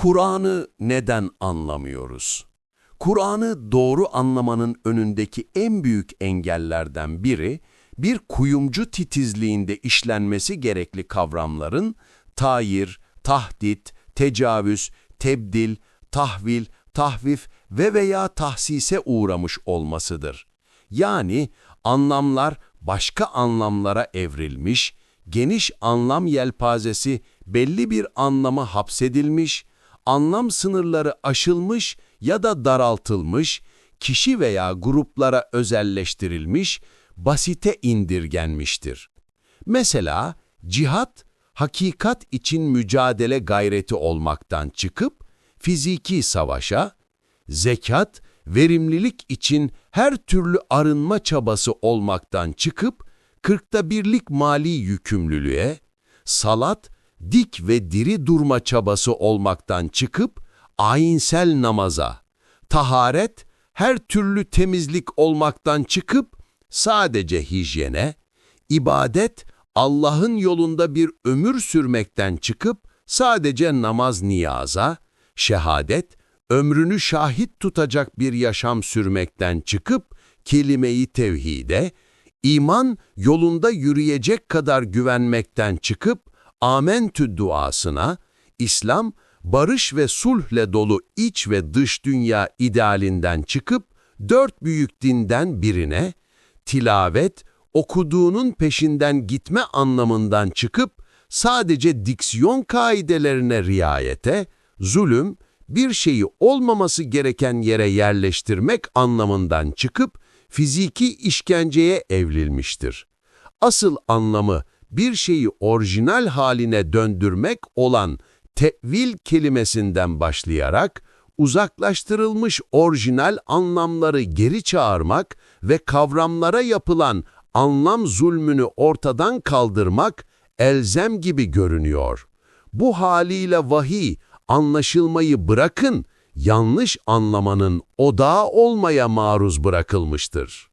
Kur'an'ı neden anlamıyoruz? Kur'an'ı doğru anlamanın önündeki en büyük engellerden biri, bir kuyumcu titizliğinde işlenmesi gerekli kavramların tayir, tahdit, tecavüz, tebdil, tahvil, tahvif ve veya tahsise uğramış olmasıdır. Yani anlamlar başka anlamlara evrilmiş, geniş anlam yelpazesi belli bir anlama hapsedilmiş, anlam sınırları aşılmış ya da daraltılmış, kişi veya gruplara özelleştirilmiş, basite indirgenmiştir. Mesela cihat, hakikat için mücadele gayreti olmaktan çıkıp, fiziki savaşa, zekat, verimlilik için her türlü arınma çabası olmaktan çıkıp, kırkta birlik mali yükümlülüğe, salat, dik ve diri durma çabası olmaktan çıkıp, ayinsel namaza, taharet, her türlü temizlik olmaktan çıkıp, sadece hijyene, ibadet, Allah'ın yolunda bir ömür sürmekten çıkıp, sadece namaz niyaza, şehadet, ömrünü şahit tutacak bir yaşam sürmekten çıkıp, kelime-i tevhide, iman yolunda yürüyecek kadar güvenmekten çıkıp, amentü duasına, İslam, barış ve sulhle dolu iç ve dış dünya idealinden çıkıp, dört büyük dinden birine, tilavet, okuduğunun peşinden gitme anlamından çıkıp, sadece diksiyon kaidelerine riayete, zulüm, bir şeyi olmaması gereken yere yerleştirmek anlamından çıkıp, fiziki işkenceye evrilmiştir. Asıl anlamı bir şeyi orijinal haline döndürmek olan tevil kelimesinden başlayarak, uzaklaştırılmış orijinal anlamları geri çağırmak ve kavramlara yapılan anlam zulmünü ortadan kaldırmak elzem gibi görünüyor. Bu haliyle vahiy, anlaşılmayı bırakın, yanlış anlamanın odağı olmaya maruz bırakılmıştır.